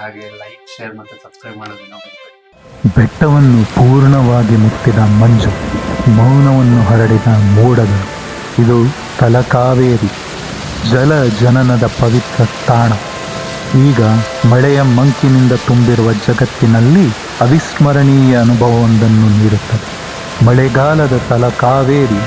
ಹಾಗೆ like share ಮತ್ತೆ subscribe ಮಾಡೋದನ್ನ ಬೆಟ್ಟವನ್ನು ಪೂರ್ಣವಾಗಿ ಮುಟ್ಟಿದ ಮಂಜು ಮೌನವನ್ನು ಹರಡಿದ ಮೋಡಗಳು. ಇದು ತಲಕಾವೇರಿ, ಜಲ ಜನನದ ಪವಿತ್ರ ತಾಣ. ಈಗ ಮಳೆಯ ಮಂಕಿನಿಂದ ತುಂಬಿರುವ ಜಗತ್ತಿನಲ್ಲಿ ಅವಿಸ್ಮರಣೀಯ ಅನುಭವವೊಂದನ್ನು ನೀಡುತ್ತದೆ. ಮಳೆಗಾಲದ ತಲಕಾವೇರಿ,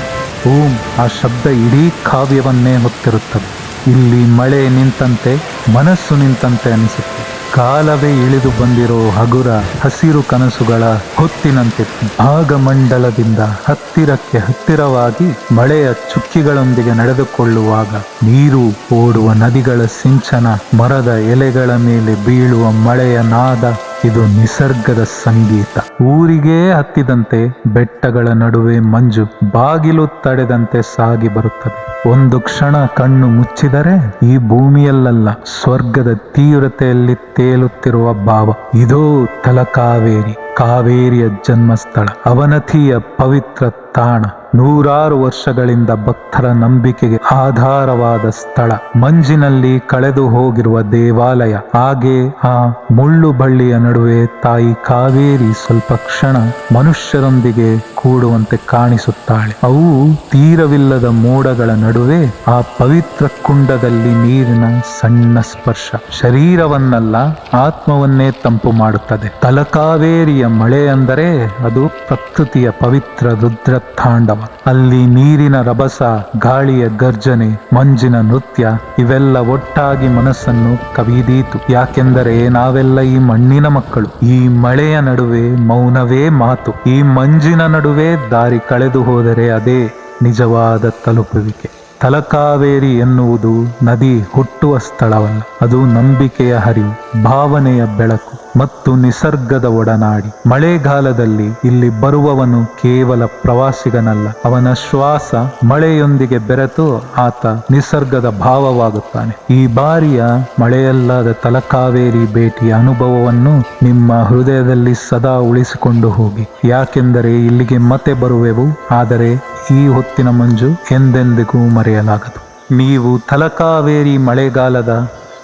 ಓಂ ಆ ಶಬ್ದ ಇಡೀ ಕಾವ್ಯವನ್ನೇ ಹೊತ್ತಿರುತ್ತದೆ. ಇಲ್ಲಿ ಮಳೆ ನಿಂತಂತೆ, ಮನಸ್ಸು ನಿಂತಂತೆ ಅನಿಸುತ್ತೆ ಕಾಲವೇ ಇಳಿದು ಬಂದಿರೋ ಹಗುರ ಹಸಿರು ಕನಸುಗಳ ಹೊತ್ತಿನಂತೆ ಭಾಗಮಂಡಲದಿಂದ ಹತ್ತಿರಕ್ಕೆ ಹತ್ತಿರವಾಗಿ ಮಳೆಯ ಚುಕ್ಕಿಗಳೊಂದಿಗೆ ನಡೆದುಕೊಳ್ಳುವಾಗ ನೀರು ಓಡುವ ನದಿಗಳ ಸಿಂಚನ, ಮರದ ಎಲೆಗಳ ಮೇಲೆ ಬೀಳುವ ಮಳೆಯ ನಾದ ಇದು ನಿಸರ್ಗದ ಸಂಗೀತ. ಊರಿಗೆ ಹತ್ತಿದಂತೆ ಬೆಟ್ಟಗಳ ನಡುವೆ ಮಂಜು ಬಾಗಿಲು ತಡೆದಂತೆ ಸಾಗಿ ಬರುತ್ತದೆ. ಒಂದು ಕ್ಷಣ ಕಣ್ಣು ಮುಚ್ಚಿದರೆ ಈ ಭೂಮಿಯಲ್ಲಲ್ಲ, ಸ್ವರ್ಗದ ತೀವ್ರತೆಯಲ್ಲಿ ತೇಲುತ್ತಿರುವ ಭಾವ. ಇದೋ ತಲಕಾವೇರಿ, ಕಾವೇರಿಯ ಜನ್ಮಸ್ಥಳ, ಅವನತಿಯ ಪವಿತ್ರ ತಾಣ. ನೂರಾರು ವರ್ಷಗಳಿಂದ ಭಕ್ತರ ನಂಬಿಕೆಗೆ ಆಧಾರವಾದ ಸ್ಥಳ. ಮಂಜಿನಲ್ಲಿ ಕಳೆದು ಹೋಗಿರುವ ದೇವಾಲಯ. ಹಾಗೆ ಆ ಮುಳ್ಳು ಬಳ್ಳಿಯ ನಡುವೆ ತಾಯಿ ಕಾವೇರಿ ಸ್ವಲ್ಪ ಕ್ಷಣ ಮನುಷ್ಯರೊಂದಿಗೆ ಕೂಡುವಂತೆ ಕಾಣಿಸುತ್ತಾಳೆ. ಅವು ತೀರವಿಲ್ಲದ ಮೋಡಗಳ ನಡುವೆ ಆ ಪವಿತ್ರ ಕುಂಡದಲ್ಲಿ ನೀರಿನ ಸಣ್ಣ ಸ್ಪರ್ಶ. ಶರೀರವನ್ನಲ್ಲ, ಆತ್ಮವನ್ನೇ ತಂಪು ಮಾಡುತ್ತದೆ. ತಲಕಾವೇರಿಯ ಮಳೆ ಅಂದರೆ ಅದು ಪ್ರಕೃತಿಯ ಪವಿತ್ರ ರುದ್ರ ತಾಂಡವ ಅಲ್ಲಿ ನೀರಿನ ರಭಸ, ಗಾಳಿಯ ಗರ್ಜನೆ, ಮಂಜಿನ ನೃತ್ಯ, ಇವೆಲ್ಲ ಒಟ್ಟಾಗಿ ಮನಸ್ಸನ್ನು ಕವಿದೀತು. ಯಾಕೆಂದರೆ ನಾವೆಲ್ಲ ಈ ಮಣ್ಣಿನ ಮಕ್ಕಳು. ಈ ಮಳೆಯ ನಡುವೆ ಮೌನವೇ ಮಾತು. ಈ ಮಂಜಿನ ನಡುವೆ ದಾರಿ ಕಳೆದು ಹೋದರೆ ಅದೇ ನಿಜವಾದ ತಲುಪುವಿಕೆ. ತಲಕಾವೇರಿ ಎನ್ನುವುದು ನದಿ ಹುಟ್ಟುವ ಸ್ಥಳವಲ್ಲ. ಅದು ನಂಬಿಕೆಯ ಹರಿವು, ಭಾವನೆಯ ಬೆಳಕು. ಮತ್ತು ನಿಸರ್ಗದ ಒಡನಾಡಿ. ಮಳೆಗಾಲದಲ್ಲಿ ಇಲ್ಲಿ ಬರುವವನು ಕೇವಲ ಪ್ರವಾಸಿಗನಲ್ಲ, ಅವನ ಶ್ವಾಸ ಮಳೆಯೊಂದಿಗೆ ಬೆರೆತು ಆತ ನಿಸರ್ಗದ ಭಾವವಾಗುತ್ತಾನೆ. ಈ ಬಾರಿಯ ಮಳೆಯಲ್ಲಾದ ತಲಕಾವೇರಿ ಭೇಟಿಯ ಅನುಭವವನ್ನು ನಿಮ್ಮ ಹೃದಯದಲ್ಲಿ ಸದಾ ಉಳಿಸಿಕೊಂಡು ಹೋಗಿ. ಯಾಕೆಂದರೆ ಇಲ್ಲಿಗೆ ಮತ್ತೆ ಬರುವೆವು, ಆದರೆ ಈ ಹೊತ್ತಿನ ಮಂಜು ಎಂದೆಂದಿಗೂ ಮರೆಯಲಾಗದು. ನೀವು ತಲಕಾವೇರಿ ಮಳೆಗಾಲದ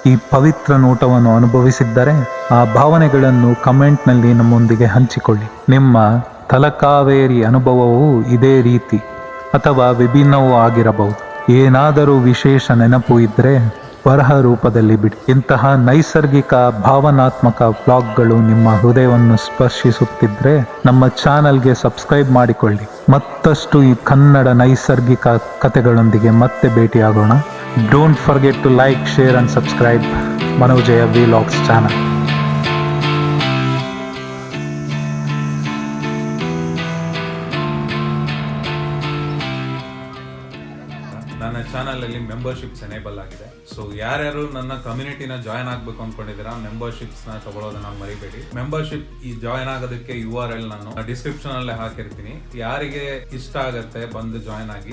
ಈ ಪವಿತ್ರ ನೋಟವನ್ನು ಅನುಭವಿಸಿದ್ದರೆ ಆ ಭಾವನೆಗಳನ್ನು ಕಮೆಂಟ್ನಲ್ಲಿ ನಮ್ಮೊಂದಿಗೆ ಹಂಚಿಕೊಳ್ಳಿ. ನಿಮ್ಮ ತಲಕಾವೇರಿ ಅನುಭವವು ಇದೇ ರೀತಿ ಅಥವಾ ವಿಭಿನ್ನವೂ ಆಗಿರಬಹುದು. ಏನಾದರೂ ವಿಶೇಷ ನೆನಪು ಇದ್ದರೆ ಬರಹ ರೂಪದಲ್ಲಿ ಬಿಡಿ. ಇಂತಹ ನೈಸರ್ಗಿಕ, ಭಾವನಾತ್ಮಕ ಬ್ಲಾಗ್ಗಳು ನಿಮ್ಮ ಹೃದಯವನ್ನು ಸ್ಪರ್ಶಿಸುತ್ತಿದ್ರೆ ನಮ್ಮ ಚಾನಲ್ಗೆ ಸಬ್ಸ್ಕ್ರೈಬ್ ಮಾಡಿಕೊಳ್ಳಿ. ಮತ್ತಷ್ಟು ಈ ಕನ್ನಡ ನೈಸರ್ಗಿಕ ಕಥೆಗಳೊಂದಿಗೆ ಮತ್ತೆ ಭೇಟಿಯಾಗೋಣ. Don't forget to like share and subscribe Manojaya vlogs channel ಅಲ್ಲಿ ಮೆಂಬರ್ಶಿಪ್ಸ್ ಎನೇಬಲ್ ಆಗಿದೆ. ಸೊ ಯಾರ್ಯಾರು ನನ್ನ ಕಮ್ಯುನಿಟಿನ ಜಾಯ್ನ್ ಆಗ್ಬೇಕು ಮೆಂಬರ್ಶಿಪ್ಸ್ನ ತಗೊಳ್ಳೋದನ್ನ ಮರಿಬೇಡಿ. ಮೆಂಬರ್ಶಿಪ್ ಈ ಜಾಯ್ನ್ ಆಗೋದಕ್ಕೆ ಯು ಆರ್ ಎಲ್ ನಾನು ಡಿಸ್ಕ್ರಿಪ್ಷನ್ ಅಲ್ಲೇ ಹಾಕಿರ್ತೀನಿ. ಯಾರಿಗೆ ಇಷ್ಟ ಆಗತ್ತೆ ಬಂದು ಜಾಯ್ನ್ ಆಗಿ